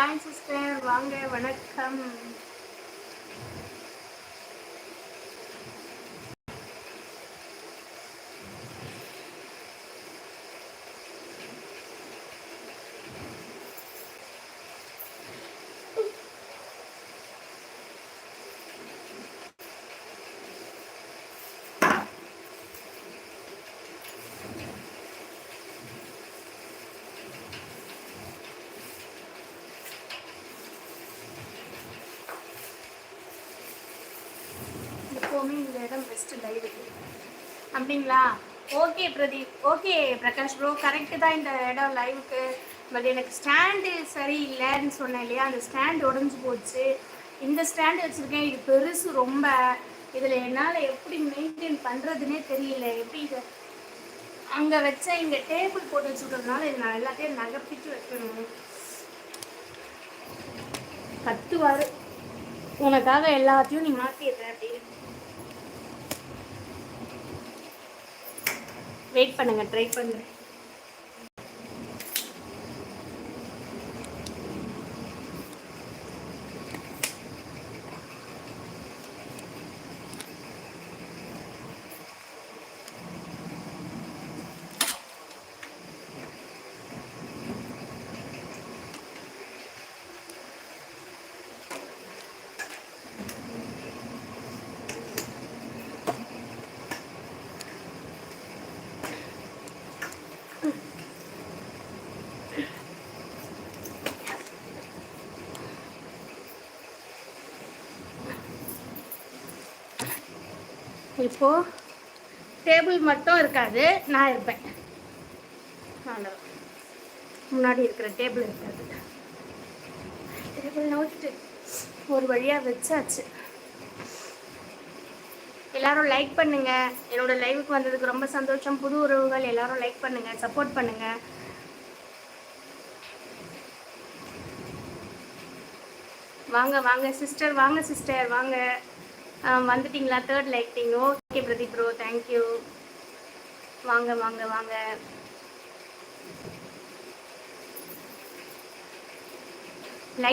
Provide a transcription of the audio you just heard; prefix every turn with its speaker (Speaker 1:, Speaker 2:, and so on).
Speaker 1: Hi sister வாங்க வணக்கம். First best அப்படிங்களா? Okay Pradeep. Okay Prakash bro correct தான் இந்த இடம் லைவுக்கு பட் எனக்கு ஸ்டாண்டு சரியில்லைன்னு சொன்னேன் இல்லையா? அந்த ஸ்டாண்ட் உடஞ்சி போச்சு. இந்த ஸ்டாண்டு வச்சுருக்கேன். இது பெருசு ரொம்ப. இதில் என்னால் எப்படி மெயின்டைன் பண்ணுறதுனே தெரியல. எப்படி இதை அங்கே வச்ச இங்கே டேபிள் போட்டு வச்சுருக்கிறதுனால இதை நான் எல்லாத்தையும் நகர்த்திட்டு வைக்கணும். கத்துவார். உனக்காக எல்லாத்தையும் நீ மாற்றிடுறேன் அப்படின்னு. வெயிட் பண்ணுங்கள் ட்ரை பண்ணுறேன் இப்போது டேபிள் மட்டும் இருக்காது. நான் இருப்பேன். அவ்வளவுதான். முன்னாடி இருக்கிற டேபிள் இருக்காது. டேபிள் நோட்டு ஒரு வழியாக வச்சாச்சு. எல்லாரும் லைக் பண்ணுங்க. என்னோட லைவுக்கு வந்ததுக்கு ரொம்ப சந்தோஷம். புது உறவுகள் எல்லாரும் லைக் பண்ணுங்க. சப்போர்ட் பண்ணுங்க. வாங்க வாங்க சிஸ்டர் வாங்க சிஸ்டர் வாங்க. வந்துட்டீங்களா? Third lighting okay Pradeep bro thank you வாங்க வாங்க வாங்க.